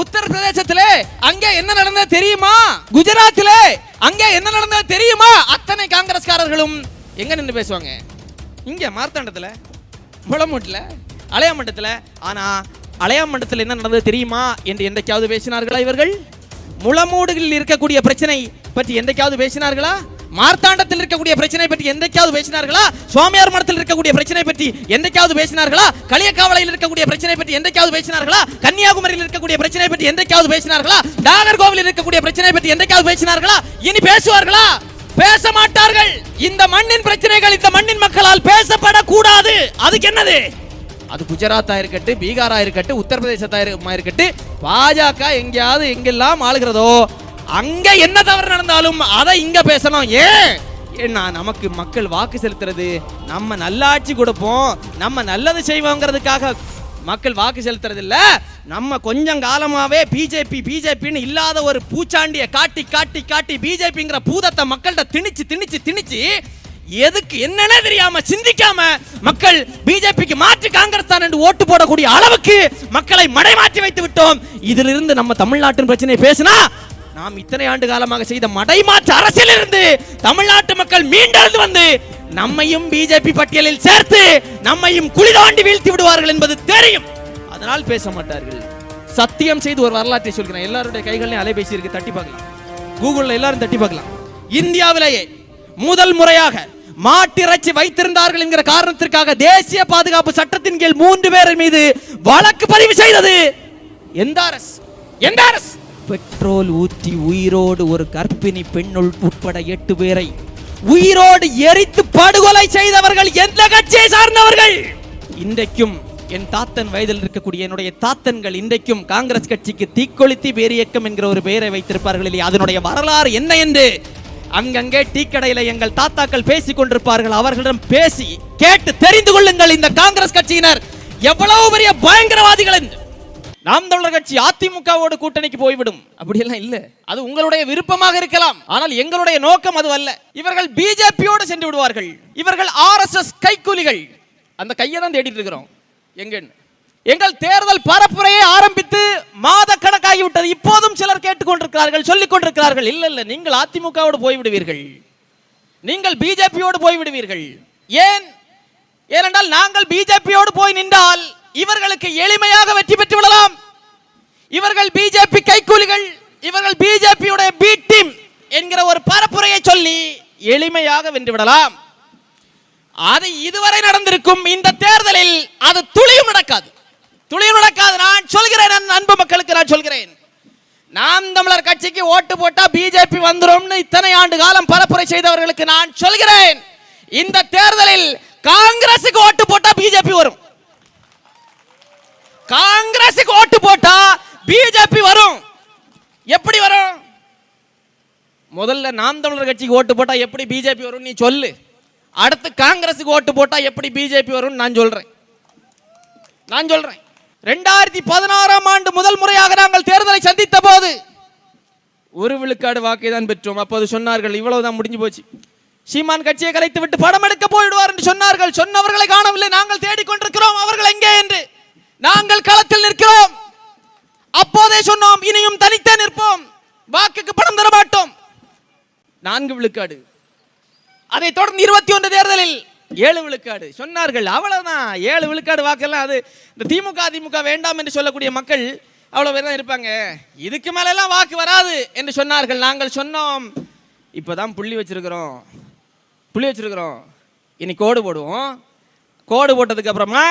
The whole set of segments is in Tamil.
உத்தரப்பிரதேசத்திலே அங்கே என்ன நடந்தது தெரியுமா? குஜராத்திலே அங்கே என்ன நடந்தது தெரியுமா? அத்தனை காங்கிரஸ்காரர்களும் எங்க நின்று பேசுவாங்க? இங்க மார்த்தாண்டத்துல முளமூட்டில் அலையாமண்டத்தில் ஆனா அலையாமண்டத்தில் என்ன நடந்தது தெரியுமா என்று என்றைக்காவது பேசினார்களா இவர்கள்? முளமூடுகளில் இருக்கக்கூடிய பிரச்சனை பற்றி என்றைக்காவது பேசினார்களா? மார்த்தாண்டத்தில் இருக்கக்கூடிய பிரச்சனை பற்றி எந்தைக்காவது பேசினார்களா? சுவாமியார் மடத்தில் இருக்கக்கூடிய பிரச்சனை பற்றி என்றைக்காவது பேசினார்களா? களியக்காவலையில் இருக்கக்கூடிய பிரச்சனை பற்றி எந்தைக்காவது பேசினார்களா? கன்னியாகுமரியில் இருக்கக்கூடிய பிரச்சனை பற்றி எந்தைக்காவது பேசினார்களா? நாகர்கோவிலில் இருக்கக்கூடிய பிரச்சனை பற்றி எந்தைக்காவது பேசினார்களா? இனி பேசுவார்களா? பேச மாட்டார்கள். இந்த மண்ணின் பிரச்சனைகள் இந்த மண்ணின் மக்களால் பேசப்படக்கூடாது. அதுக்கு என்னது? அது குஜராத்தா இருக்கட்டு பீகாரா இருக்கட்டு உத்தரப்பிரதேசத்தா இருக்கட்டும் இருக்கட்டு பாஜக எங்கேயாவது எங்கெல்லாம் ஆளுகிறதோ அங்க என்ன தவறு நடந்தாலும் அதை இங்க பேசணும். ஏன் ஏன்னா நமக்கு மக்கள் வாக்கு செலுத்துறது நம்ம நல்லாட்சி கொடுப்போம் நம்ம நல்லது செய்வோங்கிறதுக்காக மக்கள் வாக்கு செலுத்துறது இல்ல. நம்ம கொஞ்சம் காலமாவே பிஜேபி பிஜேபின்னு இல்லாத ஒரு பூச்சாண்டிய காட்டி காட்டி காட்டி பிஜேபிங்கிற பூதத்தை மக்கள்கிட்ட திணிச்சு திணிச்சு திணிச்சு எதுக்கு என்னன்னே தெரியாம சிந்திக்காம மக்கள் பிஜேபிக்கு மாற்று காங்கிரஸ் தான் என்று ஓட்டு போடக்கூடிய அளவுக்கு மக்களை மடைமாற்றி வைத்து விட்டோம். இதிலிருந்து நம்ம தமிழ்நாட்டின் பிரச்சனையை பேசினா நாம் இத்தனை ஆண்டு காலமாக செய்த மடைமாற்று அரசியலிருந்து தமிழ்நாட்டு மக்கள் மீண்டெழுந்து வந்து நம்மையும் பிஜேபி பட்டியலில் சேர்த்து நம்மையும் குளிதாண்டி வீழ்த்தி விடுவார்கள் என்பது தெரியும். அதனால் பேச மாட்டார்கள். சத்தியம் செய்து ஒரு வரலாற்றை சொல்கிறேன். எல்லாருடைய கைகளிலும் அலைபேசி இருக்கு தட்டி பார்க்கலாம். கூகுள்ல எல்லாரும் தட்டி பார்க்கலாம். இந்தியாவிலேயே முதல் முறையாக மாட்டிறைச்சி வைத்திருந்தார்கள் என்கிற காரணத்திற்காக தேசிய பாதுகாப்பு சட்டத்தின் கீழ் மூன்று பேர் மீது வழக்கு பதிவு செய்தது எந்த அரசு? எந்த அரசு? பெட்ரோல் ஊற்றி உயிரோடு ஒரு கர்ப்பிணி பெண்ணுள் உட்பட எட்டு பேரை உயிரோடு எரித்து படுகொலை செய்தவர்கள் எந்த கட்சியை சார்ந்தவர்கள்? இன்றைக்கும் என் தாத்தன் வயதில் இருக்கக்கூடிய என்னுடைய தாத்தன்கள் இன்றைக்கும் காங்கிரஸ் கட்சிக்கு தீக்கொளுத்தி பேரியக்கம் என்கிற ஒரு பெயரை வைத்திருப்பார்கள். இல்லையா அதனுடைய வரலாறு என்ன என்று அங்கங்கே டீ கடையில எங்கள் தாத்தாக்கள் பேசிக் கொண்டிருப்பார்கள். அவர்களிடம் பேசி கேட்டு தெரிந்து கொள்ளுங்கள் இந்த காங்கிரஸ் கட்சியினர். எவ்வளவு பெரிய பயங்கரவாதிகள் என்று நாம் தமிழர் கட்சி அதிமுகவோடு கூட்டணிக்கு போய்விடும். அப்படியெல்லாம் இல்ல. அது உங்களுடைய விருப்பமாக இருக்கலாம். ஆனால் எங்களுடைய நோக்கம் அது அல்ல. இவர்கள் பிஜேபியோடு சென்று விடுவார்கள். இவர்கள் ஆர்எஸ்எஸ் கைக்கூலிகள். அந்த கையை தான் தேடிட்டு இருக்கிறோம். எங்கன்னு எங்கள் தேர்தல் பரப்புரையை ஆரம்பித்து மாத கணக்காகி விட்டது இப்போதும் சிலர் கேட்டுக்கொண்டிருக்கிறார்கள் சொல்லிக் கொண்டிருக்கிறார்கள் இல்ல இல்ல நீங்கள் அதிமுகவோடு போய்விடுவீர்கள். நீங்கள் பிஜேபியோடு போய்விடுவீர்கள். ஏன்? ஏனென்றால் நாங்கள் பிஜேபியோடு போய் நின்றால் இவர்களுக்கு எளிமையாக வெற்றி பெற்று விடலாம். இவர்கள் பிஜேபி கைக்கூலிகள் இவர்கள் பிஜேபியுடைய பி டீம் என்கிற ஒரு பரப்புரையை சொல்லி எளிமையாக வென்று விடலாம். அது இதுவரை நடந்திருக்கும் இந்த தேர்தலில் அது துளியும் நடக்காது. துளியும் நடக்காது. நான் சொல்கிறேன் என் அன்பு மக்களுக்கு நான் சொல்கிறேன். நாம் தமிழர் கட்சிக்கு ஓட்டு போட்டா பிஜேபி வந்துடும் இத்தனை ஆண்டு காலம் பரப்புரை செய்தவர்களுக்கு நான் சொல்கிறேன். இந்த தேர்தலில் காங்கிரசுக்கு ஓட்டு போட்டா பிஜேபி வரும். காங்கிரசுக்கு ஓட்டு போட்டா பிஜேபி வரும். எப்படி வரும்? முதல்ல நாம் தமிழர் கட்சிக்கு ஓட்டு போட்டா எப்படி பிஜேபி வரும் நீ சொல்லு. அடுத்து காங்கிரஸுக்கு ஓட்டு போட்டா எப்படி பிஜேபி வரும் நான் சொல்றேன். நான் சொல்றேன். ரெண்டாயிரத்தி பதினாறாம் ஆண்டு முதல் முறையாக நாங்கள் தேர்தலை சந்தித்த போது ஒரு விழுக்காடு வாக்கை தான் பெற்றோம். அப்போது சொன்னார்கள் இவ்வளவுதான் முடிஞ்சு போச்சு. சீமான் கட்சியை கலைத்து விட்டு படம் எடுக்க போயிடுவார் என்று சொன்னார்கள். சொன்னவர்களை காணவில்லை. நாங்கள் தேடிக்கொண்டிருக்கிறோம். அவர்கள் எங்கே என்று? நாங்கள் களத்தில் நிற்கிறோம். அப்போதே சொன்னோம் இனியும் தனித்தே நிற்போம். வாக்குக்கு பணம் தர மாட்டோம். நான்கு விழுக்காடு. அதை தொடர்ந்து இருபத்தி ஒன்று தேர்தலில் ஏழு விழுக்காடு. சொன்னார்கள் அவ்வளவுதான். ஏழு விழுக்காடு வாக்கெல்லாம் அது இந்த திமுக அதிமுக வேண்டாம் என்று சொல்லக்கூடிய மக்கள் அவ்வளவு பேர் தான் இருப்பாங்க. இதுக்கு மேலெல்லாம் வாக்கு வராது என்று சொன்னார்கள். நாங்கள் சொன்னோம் இப்பதான் புள்ளி வச்சிருக்கிறோம். புள்ளி வச்சிருக்கிறோம். இனி கோடு போடுவோம். கோடு போட்டதுக்கு அப்புறமா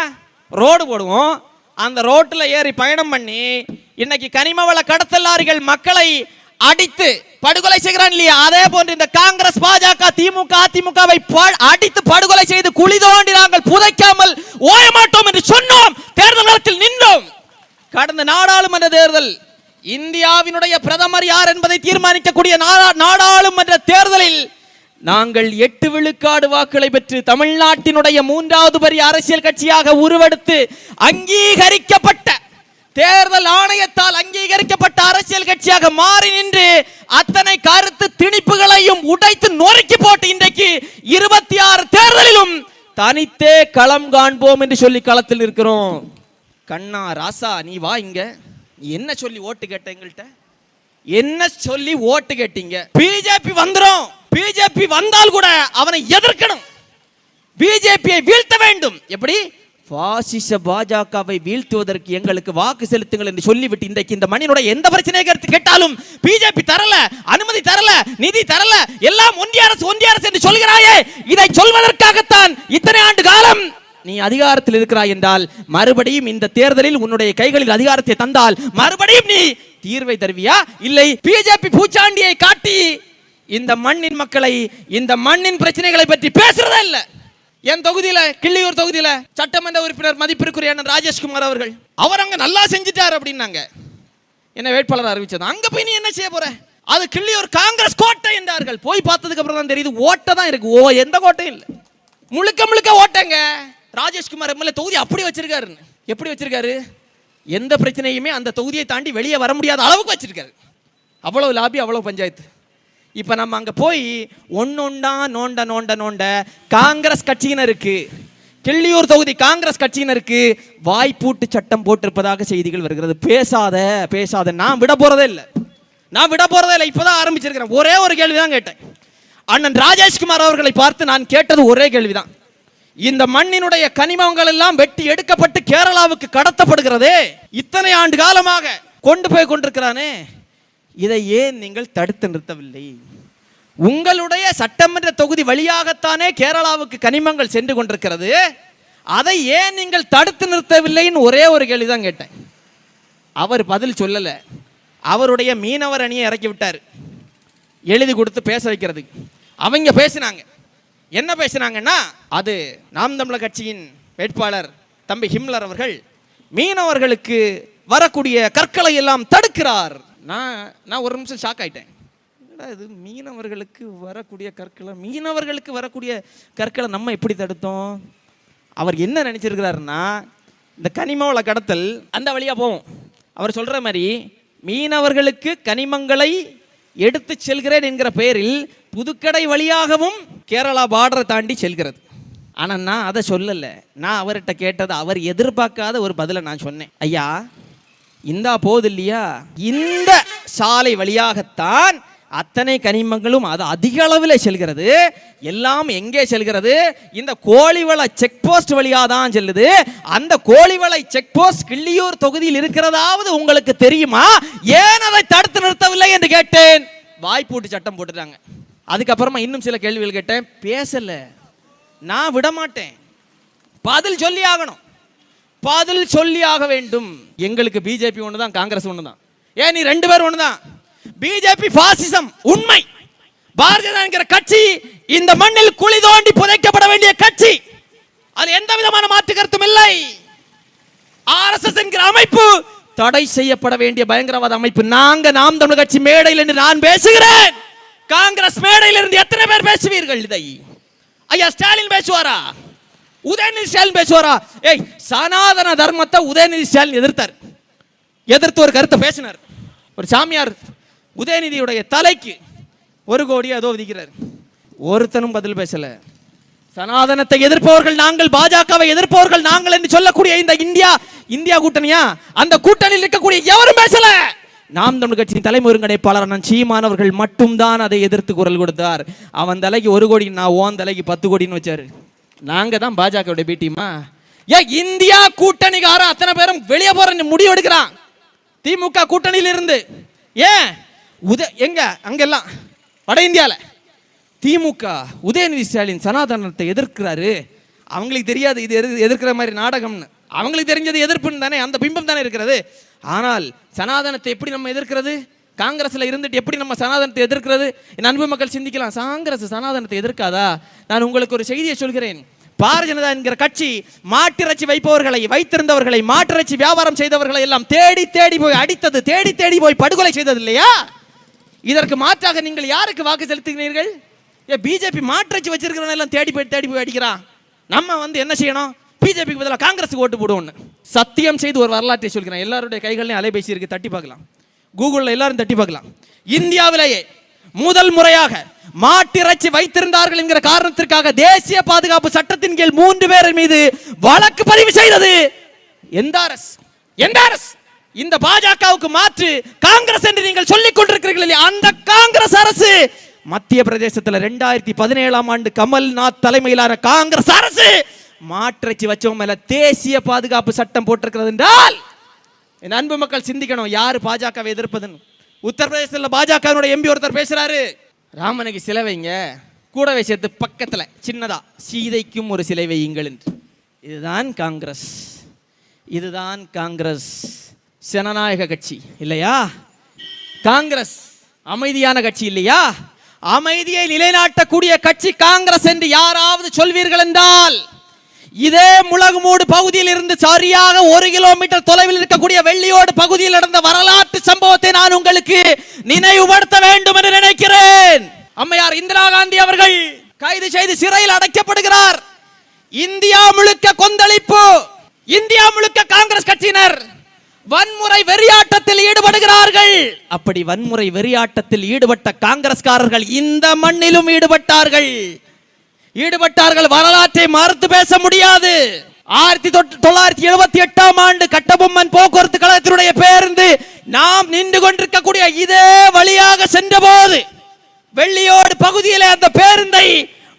ரோடு போடுவோம். அந்த ரோட்டில் ஏறி பயணம் பண்ணி இன்னைக்கு கனிமவள கடத்தல் லாரிகள் மக்களை அடித்து படுகொலை செய்கிறான் இல்லையா? அதே போன்று இந்த காங்கிரஸ் பாஜக திமுக அதிமுகவை ப- அடித்து படுகொலை செய்து குழி தோண்டி நாங்கள் புதைக்காமல் ஓயமாட்டோம் என்று சொன்னோம். தேர்தல் களத்தில் நின்றோம். கடந்த நாடாளுமன்ற தேர்தல் இந்தியாவினுடைய பிரதமர் யார் என்பதை தீர்மானிக்கக்கூடிய நாடா- நாடாளுமன்ற தேர்தலில் நாங்கள் எட்டு விழுக்காடு வாக்குகளை பெற்று தமிழ்நாட்டினுடைய மூன்றாவது பெரிய அரசியல் கட்சியாக உருவெடுத்து அங்கீகரிக்கப்பட்ட தேர்தல் ஆணையத்தால் அங்கீகரிக்கப்பட்ட அரசியல் கட்சியாக மாறி நின்று அத்தனை கருத்து திணிப்புகளையும் உடைத்து நொறுக்கி போட்டு இன்றைக்கு இருபத்தி ஆறு தேர்தலிலும் தனித்தே களம் காண்போம் என்று சொல்லி களத்தில் இருக்கிறோம். கண்ணா ராசா நீ வா இங்க. என்ன சொல்லி ஓட்டு கேட்ட எங்கள்கிட்ட என்ன சொல்லி ஓட்டு கேட்டீங்க? பிஜேபி வந்துடும் பிஜேபி வந்தால் கூட அவனை எதிர்க்கணும். பிஜேபியை வீழ்த்த வேண்டும். எப்படி? பாசிச பாஜகவை வீழ்த்துவதற்கு எங்களுக்கு வாக்கு செலுத்துங்கள் என்று சொல்லிவிட்டு இன்றைக்கு இந்த மண்ணினுடைய எந்த பிரச்சனையை கருத்து கேட்டாலும் பிஜேபி தரல அனுமதி தரல நிதி தரல எல்லாம் ஒன்றிய அரசு ஒன்றிய அரசு என்று சொல்கிறாயே. இதை சொல்வதற்காகத்தான் இத்தனை ஆண்டு காலம் நீ அதிகாரத்தில் இருக்கிறாய் என்றால் மறுபடியும் இந்த தேர்தலில் உன்னுடைய கைகளில் அதிகாரத்தை தந்தால் மறுபடியும் நீ தீர்வை தருவியா? இல்லை பிஜேபி பூச்சாண்டியை காட்டி இந்த மண்ணின் மக்களை இந்த மண்ணின் பிரச்சனைகளை பற்றி பேசுறதே இல்லை. என் தொகுதியில கிள்ளியூர் தொகுதியில சட்டமன்ற உறுப்பினர் மதிப்பிற்குரிய அண்ணன் ராஜேஷ்குமார் அவர்கள் அவர் அங்க நல்லா செஞ்சுட்டார் அப்படின்னாங்க. என்ன வேட்பாளர் அறிவிச்சது அங்க போய் நீ என்ன செய்ய போற? அது கிள்ளியூர் காங்கிரஸ் கோட்டை என்றார்கள். போய் பார்த்ததுக்கு அப்புறம் தான் தெரியுது ஓட்டை தான் இருக்கு. ஓ எந்த கோட்டையும் இல்லை. முழுக்க முழுக்க ஓட்டங்க. ராஜேஷ்குமார் எம்எல்ஏ தொகுதி அப்படி வச்சிருக்காருன்னு. எப்படி வச்சிருக்காரு? எந்த பிரச்சனையுமே அந்த தொகுதியை தாண்டி வெளியே வர முடியாத அளவுக்கு வச்சிருக்காரு. அவ்வளவு லாபி அவ்வளவு பஞ்சாயத்து. இப்போ நம்ம அங்கே போய் ஒன்னொண்டா நோண்ட நோண்ட நோண்ட காங்கிரஸ் கட்சியினருக்கு கிள்ளியூர் தொகுதி காங்கிரஸ் கட்சியினருக்கு வாய்ப்பூட்டு சட்டம் போட்டிருப்பதாக செய்திகள் வருகிறது. பேசாத பேசாத. நான் விட போகிறதே இல்லை. நான் விட போகிறதே இல்லை. இப்போதான் ஆரம்பிச்சிருக்கிறேன். ஒரே ஒரு கேள்வி தான் கேட்டேன். அண்ணன் ராஜேஷ்குமார் அவர்களை பார்த்து நான் கேட்டது ஒரே கேள்விதான். இந்த மண்ணினுடைய கனிமங்கள் எல்லாம் வெட்டி எடுக்கப்பட்டு கேரளாவுக்கு கடத்தப்படுகிறதே இத்தனை ஆண்டு காலமாக கொண்டு போய் கொண்டிருக்கிறானே. இதை ஏன் நீங்கள் தடுத்து நிறுத்தவில்லை? உங்களுடைய சட்டமன்ற தொகுதி வழியாகத்தானே கேரளாவுக்கு கனிமங்கள் சென்று கொண்டிருக்கிறது? அதை ஏன் நீங்கள் தடுத்து நிறுத்தவில்லைன்னு ஒரே ஒரு கேள்வி தான் கேட்டேன். அவர் பதில் சொல்லலை. அவருடைய மீனவர் அணியை இறக்கி விட்டார். எழுதி கொடுத்து பேச வைக்கிறதுக்கு. அவங்க பேசினாங்க. என்ன பேசினாங்கன்னா அது நாம் தமிழர் கட்சியின் வேட்பாளர் தம்பி ஹிம்லர் அவர்கள் மீனவர்களுக்கு வரக்கூடிய கற்களை எல்லாம் தடுக்கிறார். நான் நான் ஒரு நிமிஷம் ஷாக் ஆயிட்டேன். என்னடா இது? மீனவர்களுக்கு வரக்கூடிய கற்களை மீனவர்களுக்கு வரக்கூடிய கற்களை நம்ம எப்படி தடுத்தோம்? அவர் என்ன நினச்சிருக்கிறாருன்னா இந்த கனிமவள கடத்தல் அந்த வழியாக போவோம் அவர் சொல்கிற மாதிரி மீனவர்களுக்கு கனிமங்களை எடுத்து செல்கிறேன் என்கிற பெயரில் புதுக்கடை வழியாகவும் கேரளா பார்டரை தாண்டி செல்கிறது. ஆனால் நான் அதை சொல்லலை. நான் அவர்கிட்ட கேட்டது அவர் எதிர்பார்க்காத ஒரு பதிலை நான் சொன்னேன். ஐயா இந்தா போகுது இல்லையா இந்த சாலை வழியாகத்தான் அத்தனை கனிமங்களும் அது அதிக அளவில் செல்கிறது. எல்லாம் எங்கே செல்கிறது? இந்த கோழிவளை செக் போஸ்ட் வழியாக தான் செல்லுது. அந்த கோழிவளை செக் போஸ்ட் கிள்ளியூர் தொகுதியில் இருக்கிறதாவது உங்களுக்கு தெரியுமா? ஏன் அதை தடுத்து நிறுத்தவில்லை என்று கேட்டேன். வாய்ப்பூட்டு சட்டம் போட்டுட்டாங்க. அதுக்கப்புறமா இன்னும் சில கேள்விகள் கேட்டேன். பேசல. நான் விட மாட்டேன் பதில் சொல்லி ஆகணும் பதில் சொல்லி ஆக வேண்டும். எங்களுக்கு பிஜேபி ஒன்று தான் காங்கிரஸ் ஒன்று தான் ஏன் நீ ரெண்டு பேரும் ஒன்று தான் பிஜேபி பாசிசம் உண்மை. பாரதிய என்கிற கட்சி இந்த மண்ணில் குழி தோண்டி புதைக்கப்பட வேண்டிய கட்சி. அது எந்த விதமான மாற்று கருத்தும் இல்லை. ஆர்எஸ்எஸ் என்கிற அமைப்பு தடை செய்யப்பட வேண்டிய பயங்கரவாத அமைப்பு. நாங்க நாம் தமிழ் கட்சி மேடையில் என்று நான் பேசுகிறேன். காங்கிரஸ் மேடையில் இருந்து எத்தனை பேர் பேசுவீர்கள் இதை? ஐயா ஸ்டாலின் பேசுவாரா? உதயநிதி ஸ்டாலின் பேசுவாரா? ஏய் சனாதன தர்மத்தை உதயநிதி ஸ்டாலின் எதிர்த்தார். எதிர்த்து ஒரு கருத்தை பேசினார். ஒரு சாமியார் உதயநிதியுடைய தலைக்கு ஒரு கோடி அதோ விதிக்கிறார். ஒருத்தனும் பதில் பேசல. சனாதனத்தை எதிர்ப்பவர்கள் நாங்கள் பாஜகவை எதிர்ப்பவர்கள் நாங்கள் என்று சொல்லக்கூடிய இந்த இந்தியா இந்தியா கூட்டணியா? அந்த கூட்டணியில் இருக்கக்கூடிய எவரும் பேசல. நாம் தமிழ் கட்சியின் தலைமை ஒருங்கிணைப்பாளர் சீமானவர்கள் மட்டும்தான் அதை எதிர்த்து குரல் கொடுத்தார். அவன் தலைக்கு ஒரு கோடி நான் ஓன் தலைக்கு பத்து கோடின்னு வச்சாரு. நாங்கள் தான் பாஜகவுடைய பீட்டிமா ஏன் இந்தியா கூட்டணிக்காரன் அத்தனை பேரும் வெளியே போற முடிவு எடுக்கிறான். திமுக கூட்டணியில் இருந்து ஏன் உத எங்க? அங்கெல்லாம். வட இந்தியால. திமுக உதயநிதி ஸ்டாலின் சனாதனத்தை எதிர்க்கிறாரு. அவங்களுக்கு தெரியாது இது எதிர் எதிர்க்கிற மாதிரி நாடகம்னு. அவங்களுக்கு தெரிஞ்சது எதிர்ப்புன்னு தானே அந்த பிம்பம் தானே இருக்கிறது. ஆனால் சனாதனத்தை எப்படி நம்ம எதிர்க்கிறது? காங்கிரஸில் இருந்துட்டு எப்படி நம்ம சனாதனத்தை எதிர்க்கிறது? என் அன்பு மக்கள் சிந்திக்கலாம். காங்கிரஸ் சனாதனத்தை எதிர்க்காதா? நான் உங்களுக்கு ஒரு செய்தியை சொல்கிறேன். பாரதிய ஜனதா என்கிற கட்சி மாட்டிறைச்சி வைப்பவர்களை வைத்திருந்தவர்களை மாட்டிறைச்சி வியாபாரம் செய்தவர்களை எல்லாம் தேடி தேடி போய் அடித்தது தேடி தேடி போய் படுகொலை செய்தது இல்லையா? இதற்கு மாற்றாக நீங்கள் யாருக்கு வாக்கு செலுத்துகிறீர்கள்? ஏ பிஜேபி மாற்றச்சு வச்சிருக்கிறவன் எல்லாம் தேடி போய் தேடி போய் அடிக்கிறான். நம்ம வந்து என்ன செய்யணும்? பிஜேபிக்கு பதிலாக காங்கிரஸுக்கு ஓட்டு போடுவோம்னு. சத்தியம் செய்து ஒரு வரலாற்றை சொல்கிறேன். எல்லாருடைய கைகளையும் அலைபேசி இருக்கு. தட்டி பார்க்கலாம். கூகுளில் எல்லாரும் தட்டி பார்க்கலாம். இந்தியாவிலேயே முதல் முறையாக மாட்டிறைச்சி வைத்திருந்தார்கள் என்கிற காரணத்திற்காக தேசிய பாதுகாப்பு சட்டத்தின் கீழ் மூன்று பேர் மீது வழக்கு பதிவு செய்தது எந்த அரசு? எந்த அரசு? இந்த பாஜகவுக்கு மாற்று காங்கிரஸ் என்று நீங்கள் சொல்லிக் கொண்டிருக்கிறீர்கள் இல்லையா? அந்த காங்கிரஸ் அரசு! மத்திய பிரதேசத்தில் ரெண்டாயிரத்தி பதினேழாம் ஆண்டு கமல்நாத் தலைமையிலான காங்கிரஸ் அரசு மாற்றச்சி வச்சவங்க மேல தேசிய பாதுகாப்பு சட்டம் போட்டிருக்கிறது என்றால் என் அன்பு மக்கள் சிந்திக்கணும். யார் பாஜகவை எதிர்ப்பதுன்னு? உத்தரப்பிரதேசத்தில் பாஜகவினுடைய எம்பி ஒருத்தர் பேசுகிறாரு ராமனுக்கு சிலை வைங்க. கூடவே சேர்த்து பக்கத்தில் சின்னதா சீதைக்கும் ஒரு சிலை வையுங்கள் என்று. இதுதான் காங்கிரஸ். இதுதான் காங்கிரஸ். ஜனநாயக கட்சி இல்லையா? காங்கிரஸ் அமைதியான கட்சி இல்லையா? அமைதியை நிலைநாட்டக்கூடிய கட்சி காங்கிரஸ் என்று யாராவது சொல்வீர்கள் என்றால் இதே முழகுமூடு பகுதியில் இருந்து சரியாக ஒரு கிலோமீட்டர் தொலைவில் இருக்கக்கூடிய வெள்ளியோடு பகுதியில் நடந்த வரலாற்று சம்பவத்தை நான் உங்களுக்கு நினைவுபடுத்த வேண்டும் என்று நினைக்கிறேன். அம்மையார் இந்திரா காந்தி அவர்கள் கைது செய்து சிறையில் அடைக்கப்படுகிறார். இந்தியா முழுக்க கொந்தளிப்பு. இந்தியா முழுக்க காங்கிரஸ் கட்சியினர் வன்முறை வெறியாட்டத்தில் ஈடுபடுகிறார்கள். அப்படி வன்முறை வெறியாட்டத்தில் ஈடுபட்ட காங்கிரஸ்காரர்கள் இந்த மண்ணிலும் ஈடுபட்டார்கள். ஈடுபட்டார்கள். வரலாற்றை மறுத்து பேச முடியாது. ஆயிரத்தி தொள்ளாயிரத்தி எழுபத்தி எட்டாம் ஆண்டு கட்டபொம்மன் போக்குவரத்து கழகத்தினுடைய பேருந்து நாம் நின்று கொண்டிருக்கக்கூடிய இதே வழியாக சென்றபோது வெள்ளியோடு பகுதியில் அந்த பேருந்தை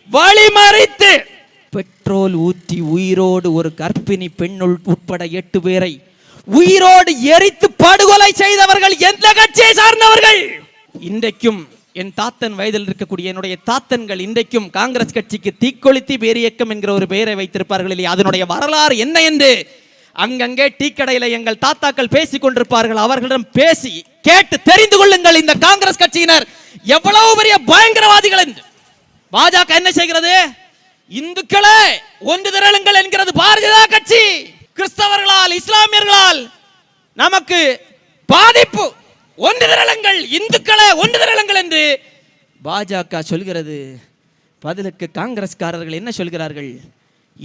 வழிமறித்து பெட்ரோல் ஊற்றி உயிரோடு ஒரு கர்ப்பிணி பெண்ணுள் உட்பட எட்டு பேரை உயிரோடு எரித்து படுகொலை செய்தவர்கள் எந்த கட்சியை சார்ந்தவர்கள்? இன்றைக்கும் என் தாத்தன் வயதில் இருக்கக்கூடிய என்னுடைய தாத்தன்கள் இன்றைக்கும் காங்கிரஸ் கட்சிக்கு தீக்கொளுத்தி பேரியக்கம் என்கிற ஒரு பெயரை வைத்திருப்பார்கள் இல்லையா? அதனுடைய வரலாறு என்ன என்று அங்கங்கே டீ கடையில் எங்கள் தாத்தாக்கள் பேசிக் கொண்டிருப்பார்கள். அவர்களிடம் பேசி கேட்டு தெரிந்து கொள்ளுங்கள் இந்த காங்கிரஸ் கட்சியினர் எவ்வளவு பெரிய பயங்கரவாதிகள் என்று. பாஜக என்ன செய்கிறது? இந்துக்களே ஒன்று திரளுங்கள் என்கிறது பாரதிய ஜனதா கட்சி. கிறிஸ்தவர்களால் இஸ்லாமியர்களால் நமக்கு பாதிப்பு. ஒன்று திரளங்கள் இந்துக்களை ஒன்று திரளங்கள் என்று பாஜக சொல்கிறது. பதிலுக்கு காங்கிரஸ்காரர்கள் என்ன சொல்கிறார்கள்?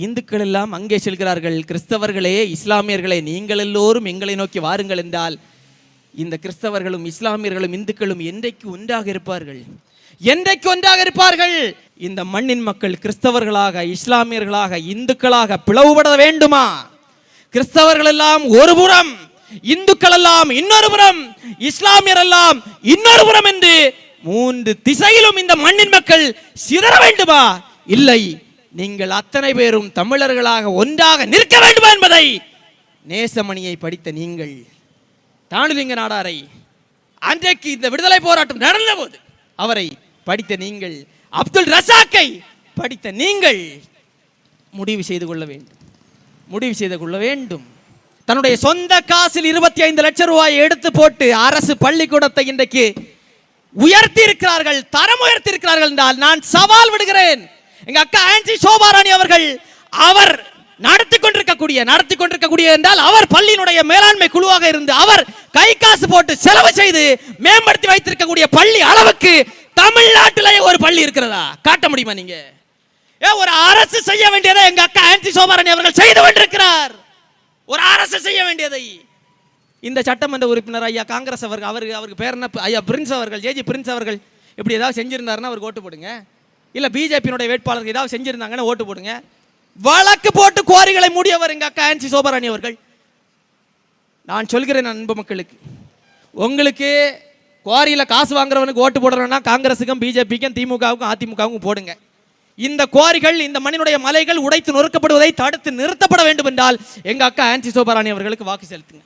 இந்துக்கள் எல்லாம் அங்கே செல்கிறார்கள். கிறிஸ்தவர்களே இஸ்லாமியர்களே நீங்கள் எல்லோரும் எங்களை நோக்கி வாருங்கள் என்றால் இந்த கிறிஸ்தவர்களும் இஸ்லாமியர்களும் இந்துக்களும் என்றைக்கு ஒன்றாக இருப்பார்கள்? என்றைக்கு ஒன்றாக இருப்பார்கள்? இந்த மண்ணின் மக்கள் கிறிஸ்தவர்களாக இஸ்லாமியர்களாக இந்துக்களாக பிளவுபட வேண்டுமா? கிறிஸ்தவர்கள் எல்லாம் ஒருபுறம் இந்துக்கள் எல்லாம் இன்னொரு புறம் இஸ்லாமியர் எல்லாம் இன்னொரு புறம் என்று மூன்று திசையிலும் இந்த மண்ணின் மக்கள் சிதற வேண்டுமா? இல்லை நீங்கள் அத்தனை பேரும் தமிழர்களாக ஒன்றாக நிற்க வேண்டுமா என்பதை நேசமணியை படித்த நீங்கள் தானுலிங்க நாடாரை அன்றைக்கு இந்த விடுதலை போராட்டம் நடந்த போது அவரை படித்த நீங்கள் அப்துல் ரசாக்கை படித்த நீங்கள் முடிவு செய்து கொள்ள வேண்டும். முடிவு செய்து கொள்ள வேண்டும். தன்னுடைய சொந்த காசில் இருபத்தி ஐந்து லட்சம் ரூபாயை எடுத்து போட்டு அரசு பள்ளிக்கூடத்தை இன்றைக்கு உயர்த்தி இருக்கிறார்கள் தரம் உயர்த்தி இருக்கிறார்கள் என்றால் நான் சவால் விடுகிறேன். எங்க அக்கா ஆன்சி சோபாராணி அவர்கள் அவர் நடத்தி கொண்டிருக்கக்கூடிய நடத்தி கொண்டிருக்கக்கூடிய என்றால் அவர் பள்ளியினுடைய மேலாண்மை குழுவாக இருந்து அவர் கை காசு போட்டு செலவு செய்து மேம்படுத்தி வைத்திருக்கக்கூடிய பள்ளி அளவுக்கு தமிழ்நாட்டிலேயே ஒரு பள்ளி இருக்கிறதா? காட்ட முடியுமா நீங்க? ஏன் ஒரு அரசு செய்ய வேண்டியதை எங்க அக்கா ஆன்சி சோபாராணி அவர்கள் செய்து கொண்டிருக்கிறார். ஒரு அரசு செய்ய வேண்டியதை. இந்த சட்டமன்ற உறுப்பினர் ஐயா காங்கிரஸ் அவர்கள் அவருக்கு அவருக்கு பேர் என்ன? ஐயா பிரின்ஸ் அவர்கள் ஜேஜி பிரின்ஸ் அவர்கள் இப்படி ஏதாவது செஞ்சிருந்தாருன்னா அவருக்கு ஓட்டு போடுங்க. இல்லை பிஜேபியினுடைய வேட்பாளருக்கு ஏதாவது செஞ்சிருந்தாங்கன்னா ஓட்டு போடுங்க. வழக்கு போட்டு குவாரிகளை மூடியவர் எங்கள் அக்கா ஆன்சி சோபராணி அவர்கள். நான் சொல்கிறேன் அன்பு மக்களுக்கு. உங்களுக்கு குவாரியில் காசு வாங்குறவனுக்கு ஓட்டு போடுறோன்னா காங்கிரஸுக்கும் பிஜேபிக்கும் திமுகவுக்கும் அதிமுகவுக்கும் போடுங்க. இந்த குவாரிகள் இந்த மண்ணினுடைய மலைகள் உடைத்து நொறுக்கப்படுவதை தடுத்து நிறுத்தப்பட வேண்டும் என்றால் எங்க அக்கா ஆன்சி சோபராணி அவர்களுக்கு வாக்கு செலுத்துங்க.